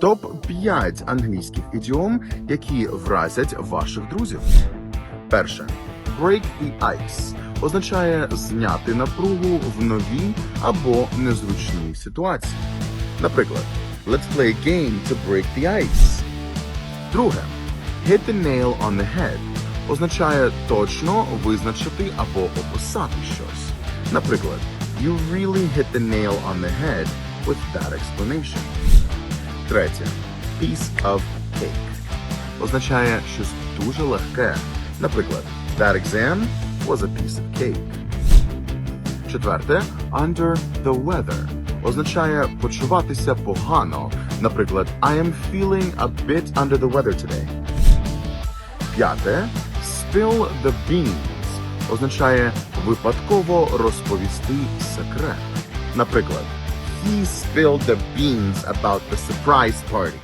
Топ 5 англійських ідіом, які вразять ваших друзів. Перше. Break the ice означає зняти напругу в новій або незручній ситуації. Наприклад, Let's play a game to break the ice. Друге. Hit the nail on the head означає точно визначити або описати щось. Наприклад, You really hit the nail on the head with that explanation. Третє. Piece of cake означає щось дуже легке. Наприклад, That exam was a piece of cake. Четверте. Under the weather означає почуватися погано. Наприклад, I am feeling a bit under the weather today. П'яте. Spill the beans означає випадково розповісти секрет. Наприклад, He spilled the beans about the surprise party.